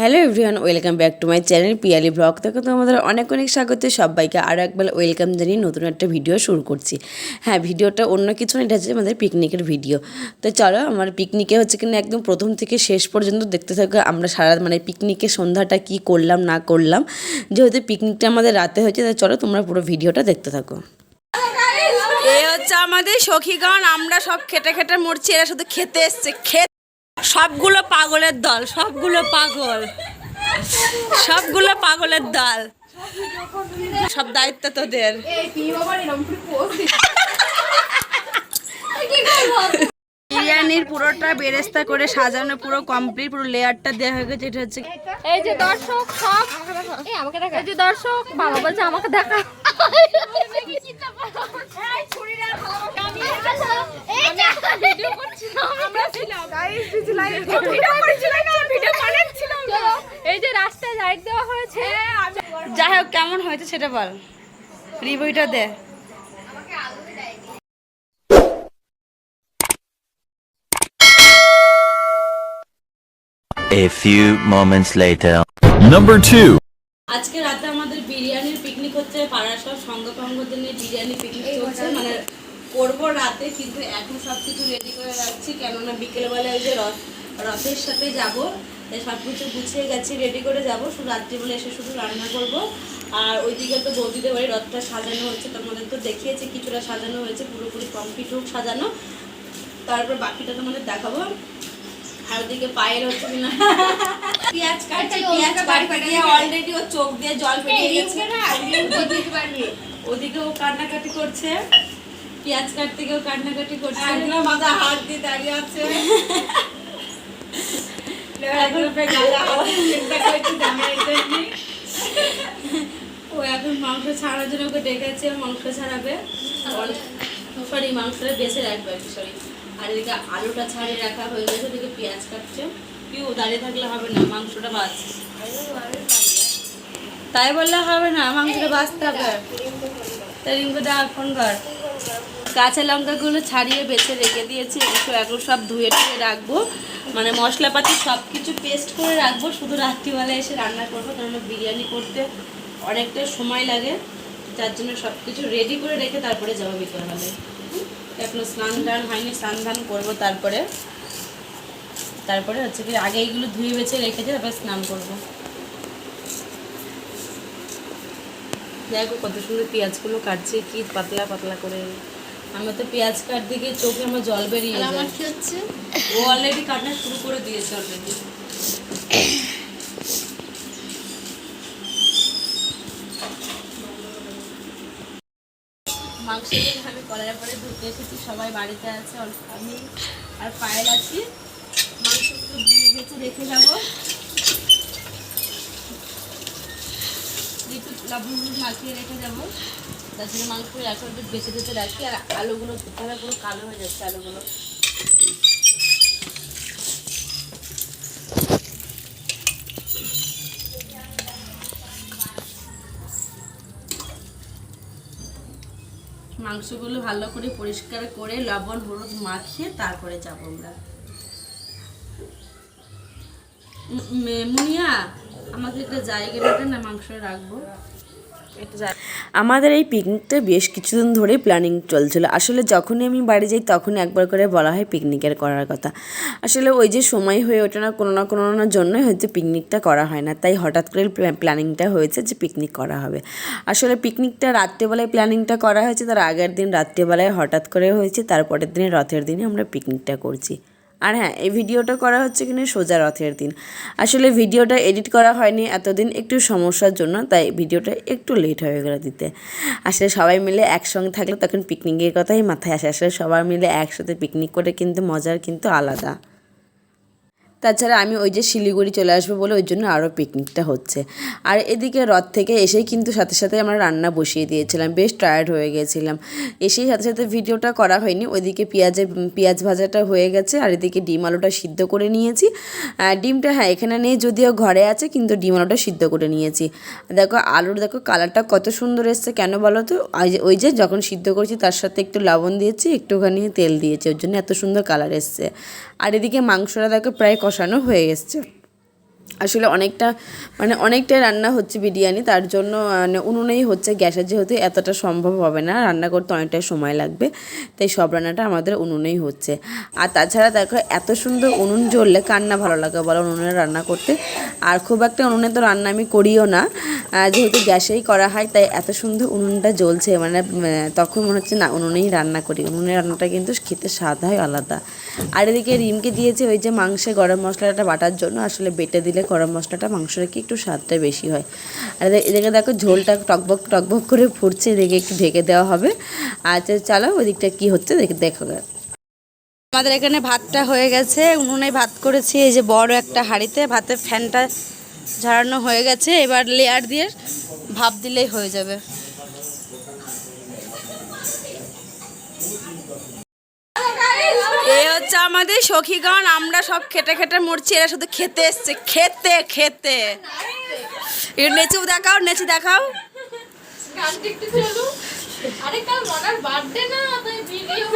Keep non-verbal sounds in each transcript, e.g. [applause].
Hello everyone, welcome back to my channel Piyali blog. থেকে তোমাদের অনেক অনেক স্বাগত। সবাইকে আরও একবার ওয়েলকাম জানিয়ে নতুন একটা ভিডিও শুরু করছি। হ্যাঁ ভিডিওটা অন্য কিছু না, এটা হচ্ছে আমাদের পিকনিকের ভিডিও। তো চলো, আমার পিকনিকে হচ্ছে কিনা একদম প্রথম থেকে শেষ পর্যন্ত দেখতে থাকো। আমরা সারা মানে পিকনিকের সন্ধ্যাটা কি করলাম, না করলাম। যেহেতু পিকনিকটা আমাদের রাতে হয়েছে, তাই চলো তোমরা পুরো ভিডিওটা দেখতে থাকো। এ হচ্ছে আমাদের সখীগণ। আমরা সব খেটে খেটে মরছি, এরা শুধু খেতে এসছে, খেতে সবগুলো পাগলের দল সবগুলো পাগল। সবগুলো পাগলের দল। সব দায়িত্ব তোদের। বিরিয়ানির পুরোটা বেরেস্তা করে সাজানো পুরো কমপ্লিট পুরো লেয়ারটা দেওয়া হয়ে গেছে এটা হচ্ছে এই যে দর্শক সব এই আমাকে দেখা। এই যে দর্শক বাবা বলছে আমাকে দেখা। এই যে রাস্তায় লাইট দেওয়া হয়েছে যাই হোক কেমন হয়েছে সেটা বল রিভিউটা দে A few moments later. Number two. আজকে রাতে আমাদের বিরিয়ানির পিকনিক হচ্ছে পাড়ার সব সঙ্গ নিয়ে বিরিয়ানি পিকনিক করব রাতে কিন্তু এখন সব কিছু রেডি করে রাখছি কেননা বিকেলবেলা ওই যে রথ রথের সাথে যাব। তাই সব কিছু গুছিয়ে গেছি রেডি করে যাব। শুধু রাত্রিবেলা এসে শুধু রান্না করব। আর ওইদিকে তো বৌদিদের বাড়ি রথটা সাজানো হচ্ছে তোমাদের তো দেখিয়েছি কিছুটা সাজানো হয়েছে পুরোপুরি কমপ্লিট হোক সাজানো। তারপর বাকিটা তোমাদের দেখাবো। আর ওদিকে পায়ের হচ্ছে কিনা পেঁয়াজ কাটছে পেঁয়াজ কাটতে গিয়ে অলরেডি ও চোখ দিয়ে জল বেরিয়ে গেছে। ওদিকে ও কান্নাকাটি করছে। পেঁয়াজ কাটতে গিয়েও কান্নাকাটি করছে। মাথা হাত দিয়ে দাঁড়িয়ে আছে। ও এখন মাংস ছাড়ার জন্য ওকে ডেকেছে মাংস ছাড়াবে। সরি। মাংসটা বেছে রাখবে সরি। আর এদিকে আলুটা ছাড়িয়ে রাখা হয়ে গেছে ওদিকে পেঁয়াজ কাটছে। পিউ দাঁড়িয়ে থাকলে হবে না মাংসটা বাজ তাই বললে হবে না মাংসটা বাঁচতে হবে। তাই রিঙ্কু দা ফোন কর। কাঁচা লঙ্কাগুলো ছাড়িয়ে বেছে রেখে দিয়েছি। এগুলো এখন সব ধুয়ে টুয়ে রাখব। মানে মশলাপাতি সব কিছু পেস্ট করে রাখব। শুধু রাত্রিবেলা এসে রান্না করব কারণ বিরিয়ানি করতে অনেকটা সময় লাগে। যার জন্য সব কিছু রেডি করে রেখে তারপরে যাব বিকেলবেলায়। এখনও স্নান টান হয়নি, স্নান ধান করব তারপরে। তারপরে হচ্ছে কি, আগে এইগুলো ধুয়ে বেছে রেখেছে তারপরে স্নান করব। দেখো কত সুন্দর পেঁয়াজগুলো কাটছে কি পাতলা পাতলা করে। আমি তো পেঁয়াজ কাটতে গিয়ে চোখে আমার জল বেরিয়ে যায়। ও অলরেডি কাটা শুরু করে দিয়েছে অলরেডি মাংস দিয়ে আমি কলার পরে ধুতে এসেছি সবাই বাড়িতে আছে আমি আর পায়েল আছি। মাংসগুলো ধুয়ে গেছে রেখে যাব একটু লবণ হলুদ মাখিয়ে রেখে যাব তার জন্য মাংস এখন একটু বেছে বেছে রাখি, আর আলুগুলো কোথাও পুরো কালো হয়ে যাচ্ছে আলুগুলো। মাংসগুলো ভালো করে পরিষ্কার করে লবণ, হলুদ মাখিয়ে তারপরে যাব আমরা। মুনিয়া, আমাকে একটা জায়গা দেবে না মাংস রাখব? আমাদের এই পিকনিকটা বেশ কিছুদিন ধরেই প্ল্যানিং চলছিল। আসলে যখনই আমি বাড়ি যাই তখনই একবার করে বলা হয় পিকনিকের করার কথা। আসলে ওই যে সময় হয়ে ওঠে না, কোনো না কোনো না জন্যই হয়তো পিকনিকটা করা হয় না। তাই হঠাৎ করে প্ল্যানিংটা হয়েছে যে পিকনিক করা হবে। আসলে পিকনিকটা রাত্রেবেলায় প্ল্যানিংটা করা হয়েছে, তার আগের দিন রাত্রেবেলায় হঠাৎ করে হয়েছে, তারপরের দিনে রথের দিনে আমরা পিকনিকটা করছি। আর হ্যাঁ এই ভিডিওটা করা হচ্ছে কিনা সোজা রথের দিন। আসলে ভিডিওটা এডিট করা হয়নি এতদিন একটু সমস্যার জন্য, তাই ভিডিওটা একটু লেট হয়ে গেল দিতে। আসলে সবাই মিলে একসঙ্গে থাকলে তখন পিকনিকের কথাই মাথায় আসে। আসলে সবাই মিলে একসাথে পিকনিক করে কিন্তু মজার কিন্তু আলাদা। তাছাড়া আমি ওই যে শিলিগুড়ি চলে আসব বলে ওই জন্য আরও পিকনিকটা হচ্ছে। আর এদিকে রথ থেকে এসেই কিন্তু সাথে সাথে আমরা রান্না বসিয়ে দিয়েছিলাম, বেশ টায়ার্ড হয়ে গেছিলাম। এসেই সাথে সাথে ভিডিওটা করা হয়নি, ওইদিকে পেঁয়াজে, পেঁয়াজ ভাজাটা হয়ে গেছে আর এদিকে ডিম আলুটা সিদ্ধ করে নিয়েছি। ডিমটা হ্যাঁ এখানে নেই যদিও ঘরে আছে, কিন্তু ডিম আলুটা সিদ্ধ করে নিয়েছি। দেখো আলুর, দেখো কালারটা কত সুন্দর এসছে, কেন বলো তো? ওই যে- ওই যে যখন সিদ্ধ করেছি তার সাথে একটু লবণ দিয়েছি, একটুখানি তেল দিয়েছি, ওর জন্য এত সুন্দর কালার এসছে। আর এদিকে মাংসটা দেখো প্রায় কষানো হয়ে এসছে। আসলে অনেকটা মানে অনেকটাই রান্না হচ্ছে বিরিয়ানি, তার জন্য মানে উনুনেই হচ্ছে গ্যাসের যেহেতু এতটা সম্ভব হবে না, রান্না করতে অনেকটা সময় লাগবে, তাই সব রান্নাটা আমাদের উনুনেই হচ্ছে। আর তাছাড়া দেখো, এত সুন্দর উনুন জ্বললে কার না ভালো লাগে বলো উনুনে রান্না করতে। আর খুব একটা উনুনে তো রান্না আমি করিও না যেহেতু গ্যাসেই করা হয়, তাই এত সুন্দর উনুনটা জ্বলছে মানে তখন মনে হচ্ছে না উনুনেই রান্না করি উনুনের রান্নাটা কিন্তু খেতে স্বাদ হয় আলাদা। আর এদিকে রিমকে দিয়েছে ওই যে মাংসে গরম মশলাটা বাটার জন্য, আসলে বেটে দিলে গরম মশলাটা মাংসটা কি একটু স্বাদটা বেশি হয়। আর এদিকে- দেখো ঝোলটা টকবক টকবক করে ফুটছে, এদিকে একটু ঢেকে দেওয়া হবে। আচ্ছা চালো ওই দিকটা কী হচ্ছে দেখো আমাদের এখানে ভাতটা হয়ে গেছে, উনুনে ভাত করেছি, এই যে বড় একটা হাঁড়িতে ভাতের ফ্যানটা ঝাড়ানো হয়ে গেছে, এবার লেয়ার দিয়ে ভাপ দিলেই হয়ে যাবে। এই হচ্ছে আমাদের সখীগণ আমরা সব খেটে খেটে মরছি এরা শুধু খেতে এসছে খেতে খেতে। নেচু দেখাও নেচু দেখাও।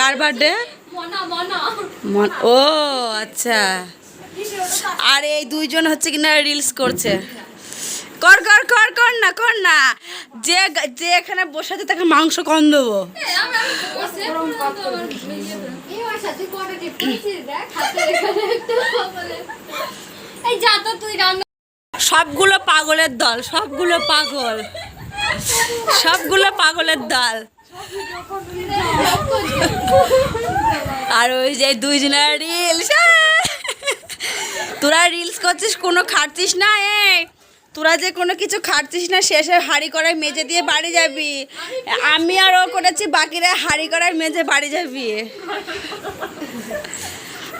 কার বার্থডে ও আচ্ছা। আর এই দুইজন হচ্ছে কিনা রিলস করছে। কর কর কর কর না কর না। যে যে এখানে বসে আছে তাকে মাংস কম দেবো। সবগুলো পাগলের দল সবগুলো পাগল। সবগুলো পাগলের দল। আর ওই যে দুইজনের রিলস তোরা রিলস করছিস কোনো খাটছিস না এই। তোরা যে কোনো কিছু খাটছিস না শেষে হাড়ি করায় মেজে দিয়ে বাড়ি যাবি। আমি আর ও করেছি বাকিরা হাড়ি করায় মেজে বাড়ি যাবি।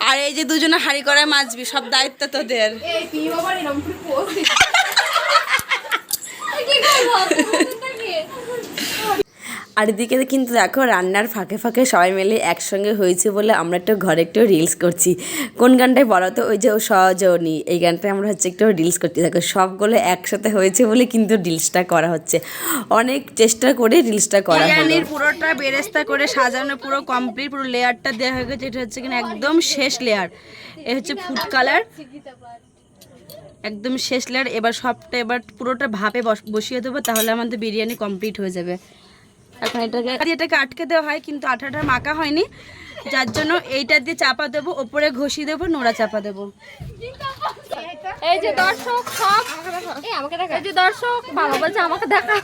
আর এই যে দুজনে হাড়ি করায় মাজবি সব দায়িত্ব তোদের [laughs] এই তুই বাবা এরকম করে পোস্ট কি করব তোকে আর এদিকে কিন্তু দেখো রান্নার ফাঁকে ফাঁকে সবাই মিলে একসঙ্গে হয়েছে বলে আমরা একটু ঘরে একটু রিলস করছি। কোন গানটায় বলো তো? ওই যে সহজনী এই গানটায় আমরা হচ্ছে একটু রিলস করতে থাকো সবগুলো একসাথে হয়েছে বলে কিন্তু রিলসটা করা হচ্ছে। অনেক চেষ্টা করে রিলসটা করা হলো। পুরোটা বেরেস্তা করে সাজানো, পুরো কমপ্লিট পুরো লেয়ারটা দেওয়া হয়ে গেছে। এটা হচ্ছে কিনা একদম শেষ লেয়ার এ হচ্ছে ফুড কালার একদম শেষ লেয়ার এবার সবটা, এবার পুরোটা ভাপে বস- বসিয়ে দেবো, তাহলে আমাদের বিরিয়ানি কমপ্লিট হয়ে যাবে। এখন এটাকে এটাকে আটকে দেওয়া হয় কিন্তু আঠাটা মাখা হয়নি। যার জন্য এইটা দিয়ে চাপা দেবো ওপরে ঘষি দেবো নোড়া চাপা দেবো। এই যে দর্শক সব এই আমাকে দেখা। এই যে দর্শক বাবা বলছে আমাকে দেখা।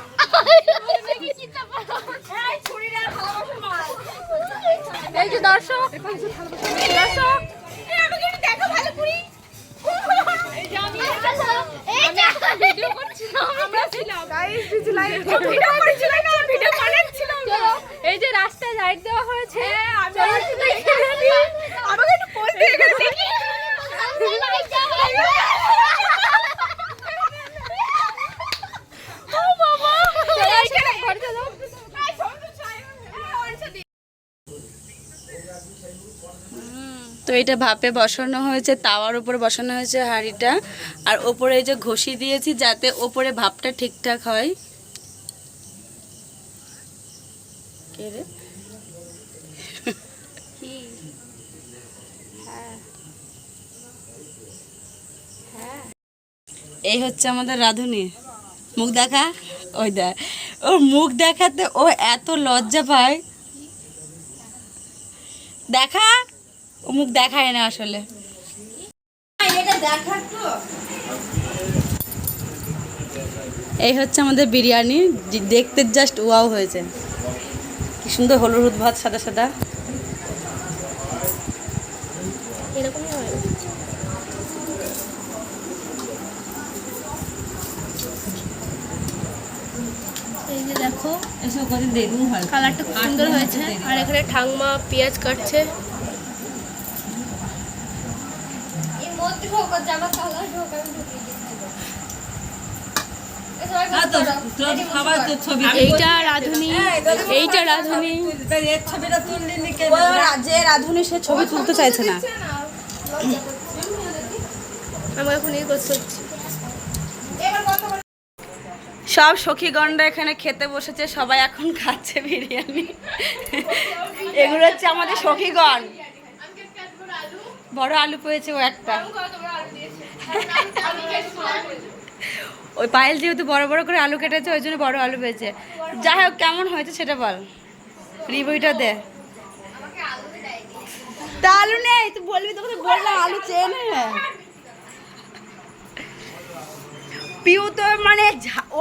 এই যে দর্শক দর্শক। ভিডিও করছিলাম। আমরা ছিলাম চলো, এই যে রাস্তায় লাইট দেওয়া হয়েছে চলো একটু দেখে নিই। আমাকে একটু পোজ দিয়ে গেছে ও বাবা চলো, এইখানে ঘরে চলো। তো এটা ভাপে বসানো হয়েছে তাওয়ার উপরে বসানো হয়েছে হাঁড়িটা। আর ওপরে এই যে ঘষি দিয়েছি যাতে ওপরে ভাপটা ঠিকঠাক হয়। কে এই হচ্ছে আমাদের রাঁধুনি। মুখ দেখা? ওই দেখ। ওর মুখ দেখাতে ও এত লজ্জা পায়। দেখা? ও মুখ দেখায় না আসলে। এই হচ্ছে আমাদের বিরিয়ানি দেখতে জাস্ট ওয়াও হয়েছে। কি সুন্দর হলুদ ভাত সাদা সাদা। দেখো এসব কদিন দেখুন কালারটা খুব সুন্দর হয়েছে। আর এখানে ঠাংমা পেঁয়াজ কাটছে। এইটা রাধুনি এইটা রাধুনি। যে রাধুনি সে ছবি তুলতে চাইছে না। এখন এই করতে সব সখীগণরা এখানে খেতে বসেছে সবাই এখন খাচ্ছে বিরিয়ানি। এগুলো হচ্ছে আমাদের সখীগণ বড় আলু পেয়েছে ও একটা। ওই পায়েল যেহেতু বড় বড় করে আলু কেটেছে, ওই জন্য বড় আলু পেয়েছে। যাই হোক, কেমন হয়েছে সেটা বল। রিভিউটা দে। তা আলু নেই, তুই বলবি তোকে বললাম, আলু চেয়ে নে। পিউ তো মানে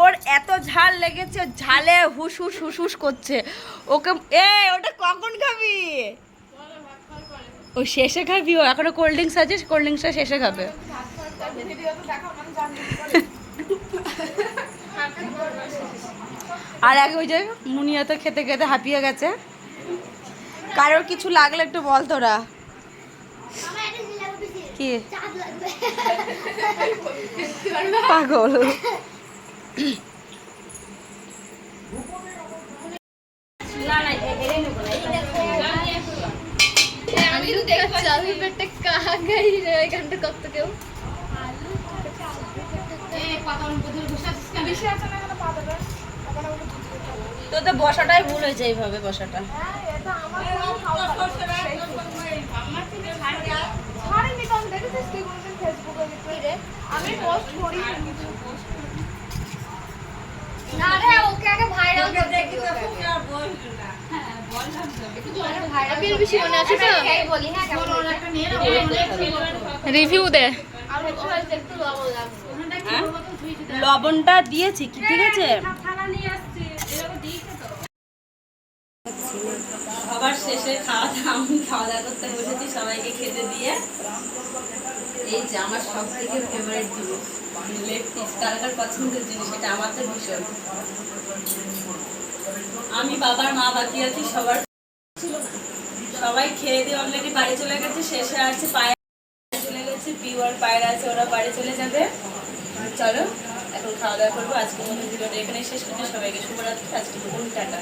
ওর এত ঝাল লেগেছে ঝালে হুস হুস হুস করছে। ওকে এ ওটা কখন খাবি? ও শেষে খাবি? ও এখনও কোল্ড ড্রিঙ্কস আছে কোল্ড ড্রিঙ্কসটা শেষে খাবে। আর আগে ওই যে মুনিয়া তো খেতে খেতে হাঁপিয়ে গেছে। কারোর কিছু লাগলে একটু বল তোরা। কি? পাগল। আমি তো আমি পেটে কাগাই রে এখানটা কত কেউ তো তো বসাটাই ভুল হয়েছে এইভাবে বসাটা না রে ওকে আগে ভাইরাল আমি মনে আছে তো বলি হ্যাঁ রিভিউ দে? লবণটা দিয়েছি কি, ঠিক আছে? সবার শেষে খাওয়া দাওয়া, আমি খাওয়া দাওয়া করতে বসেছি সবাইকে খেতে দিয়ে। এই যে আমার সব থেকে ফেভারিট জিনিস লেগ পিস কার কার পছন্দের জিনিস এটা আমার তো ভীষণ। আমি বাবার মা বাকি আছি, সবার সবাই খেয়ে দিয়ে অলরেডি বাড়ি চলে গেছে, শেষে আছে পায়ে চলে গেছে, পিওর পায়রা আছে, ওরা বাড়ি চলে যাবে। চলো, এখন খাওয়া দাওয়া করব, আজকের মতো ভিডিওটা এখানে শেষ করছে, সবাইকে শুভরাত্রি, আজকে টাটা।